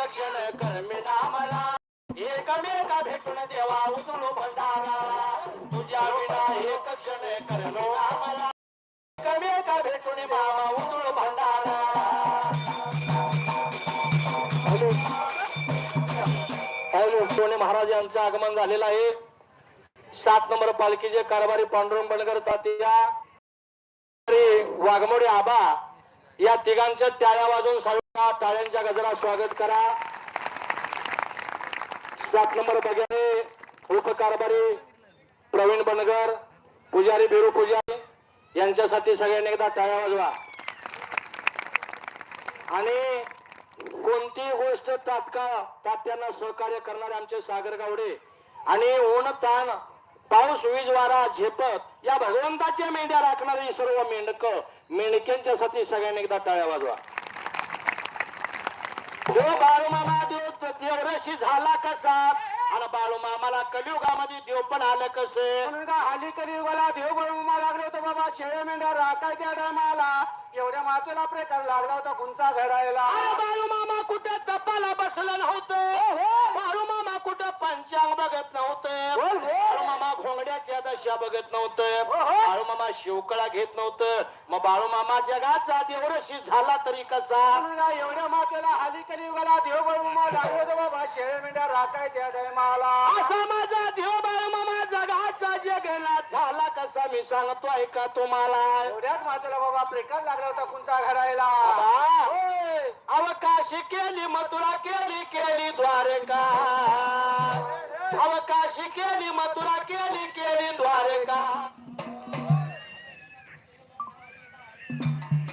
क्षण भेटून देवा उचलू भंडारा. तुझ्या विना एक क्षण भेटून उचलू भंडारा. महाराज यांचं आगमन झालेलं आहे. सात नंबर पालखीचे कारभारी पांडुरंग बनकर तात्या वाघमोडे आबा या तिघांच्या त्याळ्या वाजून टाळ्यांच्या गजरा स्वागत करा. सात नंबर बघे उपकारभारी प्रवीण बनगर पुजारी बिरू पुजारी यांच्यासाठी सगळ्यांनी एकदा टाळ्या वाजवा. आणि कोणती गोष्ट तात्काळ तात्यांना सहकार्य करणारे आमचे सागर गावडे आणि ऊन ताण पाऊस वीज वारा झेपत या भगवंताच्या मेंढ्या राखणारी सर्व मेंढक मेंढक्यांच्यासाठी सगळ्यांनी एकदा टाळ्या वाजवा. देव बाळू मामा देव देवरशी झाला कसा? आणि बाळू मामाला कलियुगामध्ये देव पण आलं कसे? हल्ली कलियुगाला देव बळमुमा लागले होते बाबा शेळे मेंढ्या राखायच्या टायमाला. एवढ्या मातेला प्रकार लागला होता गुंचा घडायला बाळू मामा कुठे तपाला बसलं नव्हतं? बाळू मामा कुठे पंचांग बघत नव्हतं? बोल. बाळू मामा घोंगड्याच्या दशा बघत नव्हतं? बाळू मामा शिवकळा घेत नव्हतं. मग बाळू मामा जगाचा देवरशी झाला तरी कसा? एवढ्या मातेला हल्ली कलियुगाला देव बळमुमा लागले होते बाबा शेळे मेंढ्या राखायच्या टायमाला असा माझा देव बाळू मामा जगाचा जगला झाला कसा? मी सांगतो ऐका तुम्हाला. एवढ्याच मातेला बाबा प्रकार लागला होता घडायला होय. अवकाशी केली मथुरा केली केली द्वारका. अवकाशी केली मथुरा केली केली Thank you.